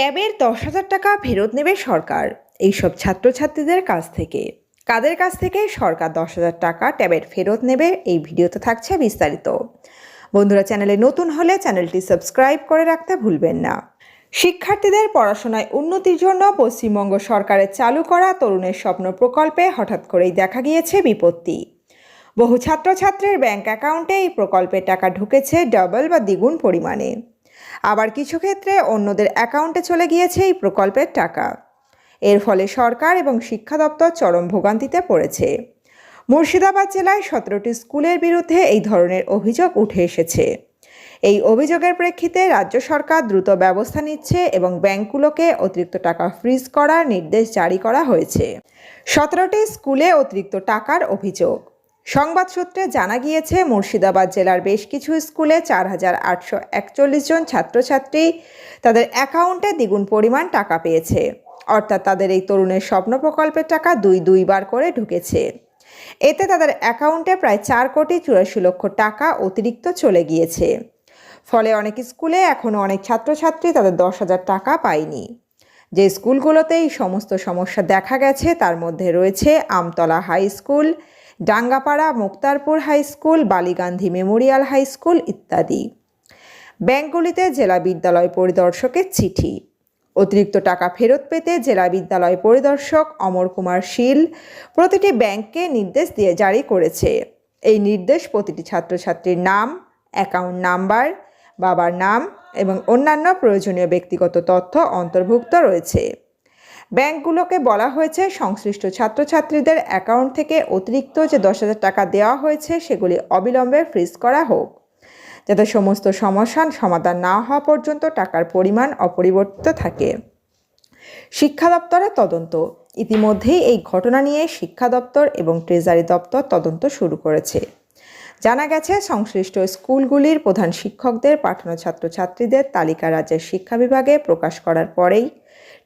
ট্যাবের দশ হাজার টাকা ফেরত নেবে সরকার। এইসব ছাত্রছাত্রীদের কাছ থেকে। কাদের কাছ থেকে সরকার দশ হাজার টাকা ট্যাবের ফেরত নেবে এই ভিডিওতে থাকছে বিস্তারিত। বন্ধুরা, চ্যানেলে নতুন হলে চ্যানেলটি সাবস্ক্রাইব করে রাখতে ভুলবেন না। শিক্ষার্থীদের পড়াশোনায় উন্নতির জন্য পশ্চিমবঙ্গ সরকারের চালু করা তরুণের স্বপ্ন প্রকল্পে হঠাৎ করেই দেখা গিয়েছে বিপত্তি। বহু ছাত্রছাত্রীর ব্যাংক অ্যাকাউন্টে এই প্রকল্পের টাকা ঢুকেছে ডাবল বা দ্বিগুণ পরিমাণে। আবার কিছু ক্ষেত্রে অন্যদের অ্যাকাউন্টে চলে গিয়েছে এই প্রকল্পের টাকা। এর ফলে সরকার এবং শিক্ষা দপ্তর চরম ভোগান্তিতে পড়েছে। মুর্শিদাবাদ জেলায় সতেরোটি স্কুলের বিরুদ্ধে এই ধরনের অভিযোগ উঠে এসেছে। এই অভিযোগের প্রেক্ষিতে রাজ্য সরকার দ্রুত ব্যবস্থা নিচ্ছে এবং ব্যাংকগুলোকে অতিরিক্ত টাকা ফ্রিজ করার নির্দেশ জারি করা হয়েছে। সতেরোটি স্কুলে অতিরিক্ত টাকার অভিযোগ। সংবাদ সূত্রে জানা গিয়েছে, মুর্শিদাবাদ জেলার বেশ কিছু স্কুলে চার হাজার আটশো একচল্লিশ জন ছাত্রছাত্রী তাদের অ্যাকাউন্টে দ্বিগুণ পরিমাণ টাকা পেয়েছে। অর্থাৎ তাদের এই তরুণের স্বপ্ন প্রকল্পের টাকা দুই দুইবার করে ঢুকেছে। এতে তাদের অ্যাকাউন্টে প্রায় চার কোটি চুরাশি লক্ষ টাকা অতিরিক্ত চলে গিয়েছে। ফলে অনেক স্কুলে এখনও অনেক ছাত্রছাত্রী তাদের দশ হাজার টাকা পায়নি। যে স্কুলগুলোতে এই সমস্ত সমস্যা দেখা গেছে, তার মধ্যে রয়েছে Amtala high school Dangapara, Muktarpur high school, Baligandhi memorial high school ইত্যাদি। ব্যাংকগুলিতে জেলা বিদ্যালয় পরিদর্শকের চিঠি। অতিরিক্ত টাকা ফেরত পেতে জেলা বিদ্যালয় পরিদর্শক অমর কুমার শীল প্রতিটি ব্যাংককে নির্দেশ দিয়ে জারি করেছে। এই নির্দেশ প্রতিটি ছাত্রছাত্রীর নাম, অ্যাকাউন্ট নাম্বার, বাবার নাম এবং অন্যান্য প্রয়োজনীয় ব্যক্তিগত তথ্য অন্তর্ভুক্ত রয়েছে। ব্যাংকগুলোকে বলা হয়েছে সংশ্লিষ্ট ছাত্রছাত্রীদের অ্যাকাউন্ট থেকে অতিরিক্ত যে দশ হাজার টাকা দেওয়া হয়েছে, সেগুলি অবিলম্বে ফ্রিজ করা হোক। যাতে সমস্ত সমস্যার সমাধান না হওয়া পর্যন্ত টাকার পরিমাণ অপরিবর্তিত থাকে। শিক্ষা দপ্তরের তদন্ত। ইতিমধ্যেই এই ঘটনা নিয়ে শিক্ষা দপ্তর এবং ট্রেজারি দপ্তর তদন্ত শুরু করেছে। জানা গেছে, সংশ্লিষ্ট স্কুলগুলির প্রধান শিক্ষকদের পাঠানো ছাত্রছাত্রীদের তালিকা রাজ্যের শিক্ষা বিভাগে প্রকাশ করার পরেই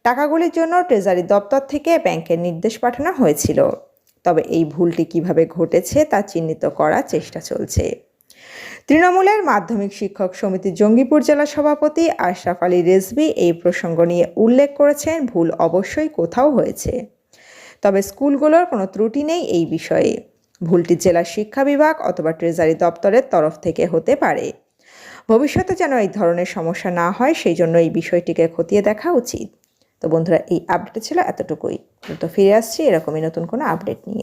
টাকাগুলির জন্য ট্রেজারি দপ্তর থেকে ব্যাংকের নির্দেশ পাঠানো হয়েছিল। তবে এই ভুলটি কীভাবে ঘটেছে তা চিহ্নিত করার চেষ্টা চলছে। তৃণমূলের মাধ্যমিক শিক্ষক সমিতির জঙ্গিপুর জেলা সভাপতি আশরাফ আলী রেজবি এই প্রসঙ্গ নিয়ে উল্লেখ করেছেন, ভুল অবশ্যই কোথাও হয়েছে। তবে স্কুলগুলোর কোনো ত্রুটি নেই এই বিষয়ে। ভুলটি জেলা শিক্ষা বিভাগ অথবা ট্রেজারি দপ্তরের তরফ থেকে হতে পারে। ভবিষ্যতে যেন এই ধরনের সমস্যা না হয়, সেই জন্য এই বিষয়টিকে খতিয়ে দেখা উচিত। তো বন্ধুরা এই আপডেট ছিল এতটুকুই। তো ফিরে আসছি এরকমই নতুন কোনো আপডেট নিয়ে।